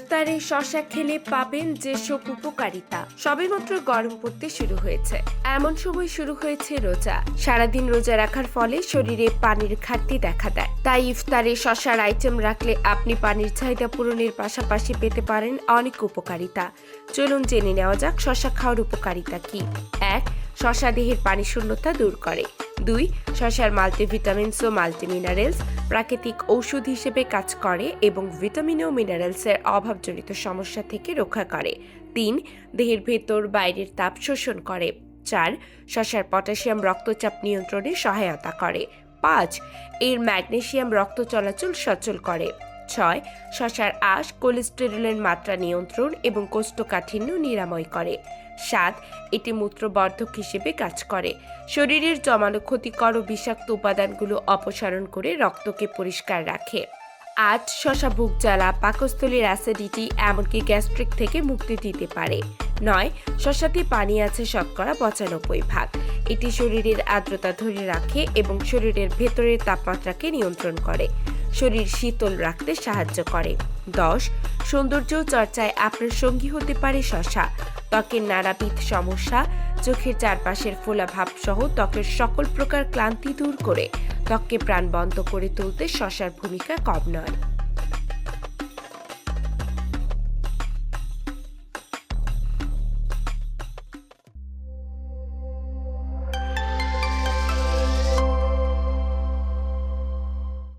ইফতারে শশা খেলে পাবেন যেসব উপকারিতা। সবেমাত্র গরম পড়তে শুরু হয়েছে। এমন সময় শুরু হয়েছে রোজা। সারাদিন রোজা রাখার ফলে শরীরে পানির ঘাটতি দেখা দেয়। তাই ইফতারে শশার আইটেম রাখলে আপনি পানির চাহিদা পূরণের পাশাপাশি পেতে পারেন অনেক উপকারিতা। চলুন জেনে নেওয়া যাক শশা খাওয়ার উপকারিতা কি। এক, শশা দেহের পানি শূন্যতা দূর করে। দুই শশার মাল্টিভিটামিনস ও মাল্টিমিনারেলস প্রাকৃতিক ঔষধ হিসেবে কাজ করে এবং ভিটামিন ও মিনারেলসের অভাবজনিত সমস্যা থেকে রক্ষা করে। তিন, দেহের ভেতর বাইরের তাপ শোষণ করে। চার শশার পটাশিয়াম রক্তচাপ নিয়ন্ত্রণে সহায়তা করে। পাঁচ, এর ম্যাগনেশিয়াম রক্ত চলাচল সচল করে। ছয়, শশার আঁশ, কোলেস্টেরলের মাত্রা নিয়ন্ত্রণ এবং কোষ্ঠকাঠিন্য নিরাময় করে। সাত, এটি মূত্রবর্ধক হিসেবে কাজ করে। শরীরের জমানো ক্ষতিকর ও বিষাক্ত উপাদানগুলো অপসারণ করে রক্তকে পরিষ্কার রাখে। আট, শশা বুক জ্বালা, পাকস্থলীর অ্যাসিডিটি এমনকি গ্যাস্ট্রিক থেকে মুক্তি দিতে পারে। নয়, শশাতে পানি আছে শতকরা পঁচানব্বই ভাগ। এটি শরীরের আর্দ্রতা ধরে রাখে এবং শরীরের ভেতরের তাপমাত্রাকে নিয়ন্ত্রণ করে। শরীর শীতল রাখতে সাহায্য করে। দশ, সৌন্দর্য চর্চায় আপনার সঙ্গী হতে পারে শশা। ত্বকের নানাবিধ সমস্যা, চোখের চারপাশের ফোলাভাব সহ ত্বকের সকল প্রকার ক্লান্তি দূর করে। ত্বককে প্রাণবন্ত করে তুলতে শশার ভূমিকা কম নয়।